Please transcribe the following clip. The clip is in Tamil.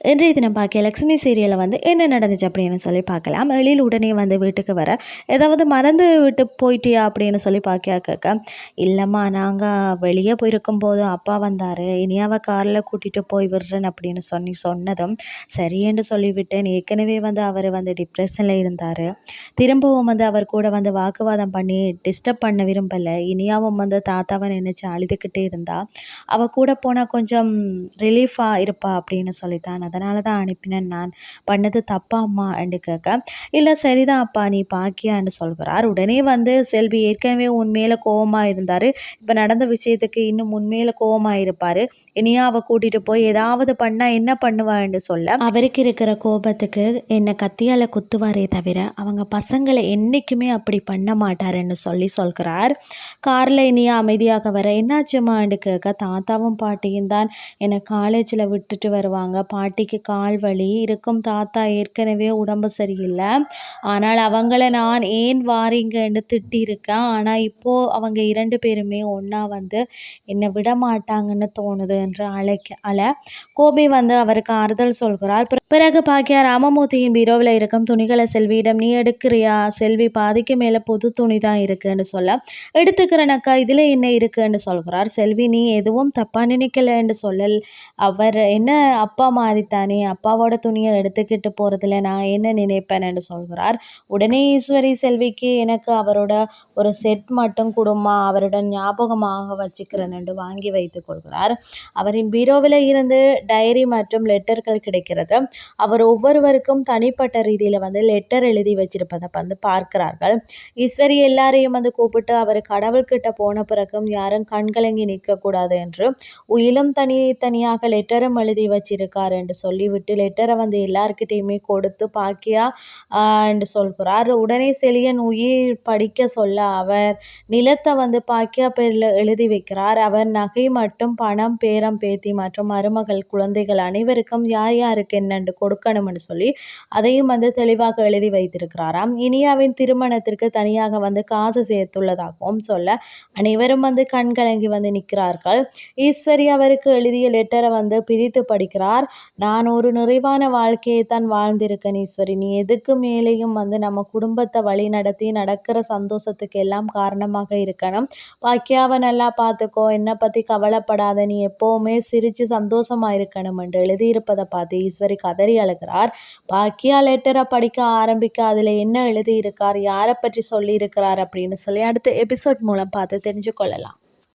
இன்றைய தினம் பார்க்க லக்ஷ்மி சீரியலில் வந்து என்ன நடந்துச்சு அப்படின்னு சொல்லி பார்க்கலாம். எழில் உடனே வந்து வீட்டுக்கு வர ஏதாவது மறந்து விட்டு போயிட்டியா அப்படின்னு சொல்லி பார்க்க கேட்க இல்லைம்மா நாங்கள் வெளியே போயிருக்கும் போது அப்பா வந்தார் இனியாவை காரில் கூட்டிகிட்டு போய் விடுறேன் அப்படின்னு சொல்லி சொன்னதும் சரியென்று சொல்லிவிட்டேன் ஏற்கனவே வந்து அவர் வந்து டிப்ரெஷனில் இருந்தார். திரும்பவும் வந்து அவர் கூட வந்து வாக்குவாதம் பண்ணி டிஸ்டர்ப் பண்ண விரும்பலை. இனியாவும் வந்து தாத்தாவை நினச்சி அழுதுகிட்டே இருந்தா அவள் கூட போனால் கொஞ்சம் ரிலீஃபாக இருப்பா அப்படின்னு சொல்லித்தான் அதனால தான் அனுப்பினேன் நான். பண்ணது தப்பா அம்மா என்று கேட்க இல்லை சரிதான் அப்பா நீ பாக்கியான்னு சொல்கிறார். உடனே வந்து செல்வி ஏற்கனவே உண்மையில கோவமாக இருந்தார். இப்போ நடந்த விஷயத்துக்கு இன்னும் உண்மையில கோவமாக இருப்பார். இனியா அவள் கூட்டிகிட்டு போய் ஏதாவது பண்ணால் என்ன பண்ணுவான்னு சொல்ல அவருக்கு இருக்கிற கோபத்துக்கு என்னை கத்தியால் குத்துவாரே தவிர அவங்க பசங்களை என்றைக்குமே அப்படி பண்ண மாட்டாருன்னு சொல்லி சொல்கிறார். காரில் இனியா அமைதியாக வர என்னாச்சுமான்னு கேட்க தாத்தாவும் பாட்டியும் தான் என்னை காலேஜில் விட்டுட்டு வருவாங்க. பாட்டி பாட்டிக்கு கால் வலி இருக்கும் தாத்தா ஏற்கனவே உடம்பு சரியில்லை. ஆனால் அவங்கள நான் ஏன் வாரீங்கன்னு திட்டியிருக்கேன். ஆனால் இப்போது அவங்க இரண்டு பேருமே ஒன்றா வந்து என்னை விட மாட்டாங்கன்னு தோணுது என்று அழைக்க அல கோபி வந்து அவருக்கு ஆறுதல் சொல்கிறார். பிறகு பாக்கியா ராமமூர்த்தியின் பீரோவில் இருக்கும் துணிகளை செல்வியிடம் நீ எடுக்கிறியா? செல்வி பாதிக்கு மேலே புது துணி தான் இருக்குன்னு சொல்ல எடுத்துக்கிறனக்கா இதில் என்ன இருக்குன்னு சொல்கிறார். செல்வி நீ எதுவும் தப்பாக நினைக்கலன்னு சொல்லல். அவர் என்ன அப்பா மாதிரி தானே அப்பாவோட துணியை எடுத்துக்கிட்டு போகிறதுல நான் என்ன நினைப்பேன் என்று சொல்கிறார். உடனே ஈஸ்வரி செல்விக்கு எனக்கு அவரோட ஒரு செட் மட்டும் கொடுமா அவருடன் ஞாபகமாக வச்சுக்கிறேன் என்று வாங்கி வைத்து கொள்கிறார். அவரின் பீரோவில் இருந்து டைரி மற்றும் லெட்டர்கள் கிடைக்கிறது. அவர் ஒவ்வொருவருக்கும் தனிப்பட்ட ரீதியில் வந்து லெட்டர் எழுதி வச்சிருப்பதை வந்து பார்க்கிறார்கள். ஈஸ்வரி எல்லாரையும் வந்து கூப்பிட்டு அவர் கடவுள்கிட்ட போன பிறகும் யாரும் கண்கலங்கி நிற்கக்கூடாது என்று உயிலும் தனி தனியாக லெட்டரும் எழுதி வச்சிருக்கார் என்று சொல்லிவிட்டு லெட்டரை வந்து எல்லாருக்கிட்டேயுமே கொடுத்து பாக்கியா என்று சொல்கிறார். உடனே செழியன் உயிர் படிக்க சொல்ல அவர் நிலத்தை வந்து பாக்கியா பேரில் எழுதி வைக்கிறார். அவர் நகை மட்டும் பணம் பேரம் பேத்தி மற்றும் மருமகள் குழந்தைகள் அனைவருக்கும் யார் யாருக்கு என்னென்று கொடுக்கணும்னு சொல்லி அதையும் வந்து தெளிவாக எழுதி வைத்திருக்கிறாராம். இனியாவின் திருமணத்திற்கு தனியாக வந்து காசு சேர்த்துள்ளதாகவும் சொல்ல அனைவரும் வந்து கண் கலங்கி வந்து நிற்கிறார்கள். ஈஸ்வரி அவருக்கு எழுதிய லெட்டரை வந்து பிரித்து படிக்கிறார். நான் ஒரு நிறைவான வாழ்க்கையை தான் வாழ்ந்திருக்கேன் ஈஸ்வரி. நீ எதுக்கு மேலேயும் வந்து நம்ம குடும்பத்தை வழி நடத்தி நடக்கிற சந்தோஷத்துக்கு எல்லாம் காரணமாக இருக்கணும். பாக்கியாவை நல்லா பார்த்துக்கோ. என்னை பற்றி கவலைப்படாத. நீ எப்போவுமே சிரித்து சந்தோஷமாக இருக்கணும் என்று எழுதியிருப்பதை பார்த்து ஈஸ்வரி கதறி அழுகிறார். பாக்கியா லெட்டரை படிக்க ஆரம்பிக்க அதில் என்ன எழுதியிருக்கார்? யாரை பற்றி சொல்லியிருக்கிறார்? அப்படின்னு சொல்லி அடுத்த எபிசோட் மூலம் பார்த்து தெரிஞ்சு கொள்ளலாம்.